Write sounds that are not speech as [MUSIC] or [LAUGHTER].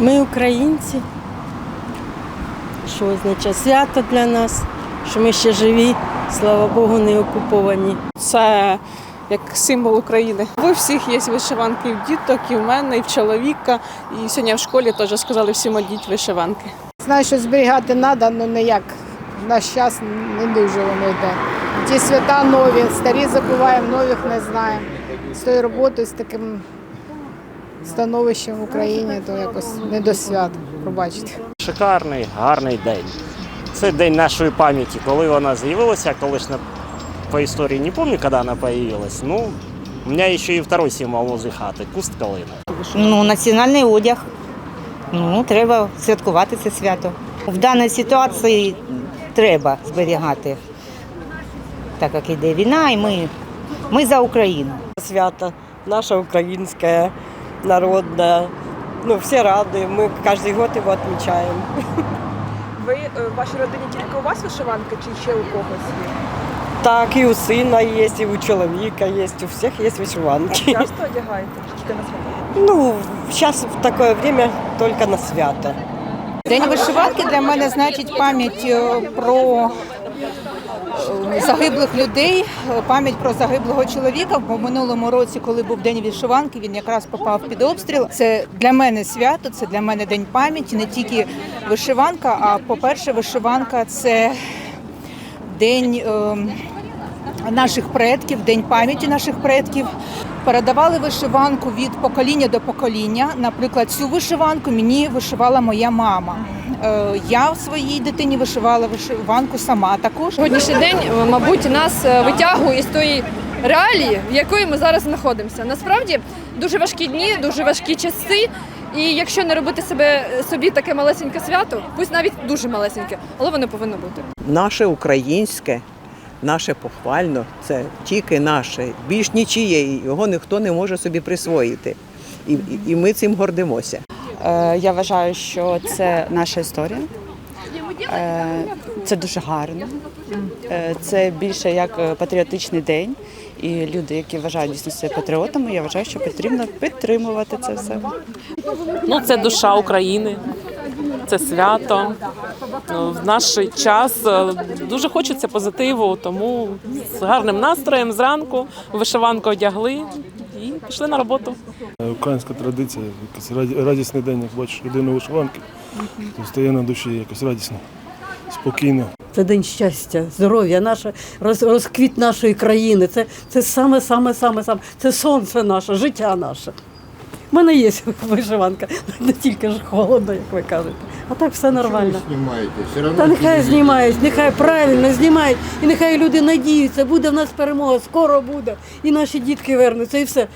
Ми українці. Що означає свято для нас, що ми ще живі, слава Богу, не окуповані. Це як символ України. У всіх є вишиванки і в діток, і в мене, і в чоловіка. І сьогодні в школі теж сказали всім одіть вишиванки. Знаю, що зберігати треба, але не як. В наш час не дуже воно йде. Ті свята нові, старі забуваємо, нових не знаємо. З тою роботою, з таким становищем в Україні, то якось не до свят, пробачте. Шикарний, гарний день. Це день нашої пам'яті, коли вона з'явилася, коли ж на- по історії не пам'ятаю, коли вона з'явилась. Ну, у мене ще і второй символ возле хати куст калини. Ну, національний одяг. Ну, треба святкувати це свято. В даній ситуації треба зберігати, так як йде війна, і ми, ми за Україну. свято, наше украинское, народное. Ну, все рады, мы каждый год его отмечаем. Ви в вашій родині тільки у вас вишиванки чи ще у когось? Так, и у сына есть, и у человека есть, у всех есть вышиванки. Часто одягаєте? Тільки на свято? Ну, сейчас в такое время только на свято. День вишиванки для мене значить пам'ять е, про е, загиблих людей, пам'ять про загиблого чоловіка. Бо в минулому році, коли був день вишиванки, він якраз попав під обстріл. Це для мене свято, це для мене день пам'яті, не тільки вишиванка. А по-перше, вишиванка це день е, наших предків, день пам'яті наших предків. Передавали вишиванку від покоління до покоління. Наприклад, цю вишиванку мені вишивала моя мама. Е, Я в своїй дитині вишивала вишиванку сама також. Сьогоднішній день, е, мабуть, нас е, витягує з тої реалії, в якої ми зараз знаходимося. Насправді дуже важкі дні, дуже важкі часи. І якщо не робити себе собі таке малесеньке свято, пусть навіть дуже малесеньке, але воно повинно бути. наше українське, наше похвально, це тільки наше, більш нічієї, його ніхто не може собі присвоїти. І, і ми цим гордимося. Е, Я вважаю, що це наша історія. Е, Це дуже гарно. Е, Це більше як патріотичний день. І люди, які вважають дійсно себе патріотами, я вважаю, що потрібно підтримувати це все. Ну, це душа України, це свято. Ну, В наш час дуже хочеться позитиву, тому з гарним настроєм зранку вишиванку одягли і пішли на роботу. Українська традиція, якийсь радісний день, як бачиш людину вишиванки, то стає на душі якось радісно, спокійно. Це день щастя, здоров'я, наше роз, розквіт нашої країни. Це, це саме, саме, саме, саме. Це сонце наше, життя наше. У мене є [LAUGHS] вишиванка, не тільки ж холодно, як ви кажете. А так все нормально. Та нехай знімають, нехай правильно знімають, і нехай люди надіються, буде в нас перемога, скоро буде, і наші дітки вернуться, і все.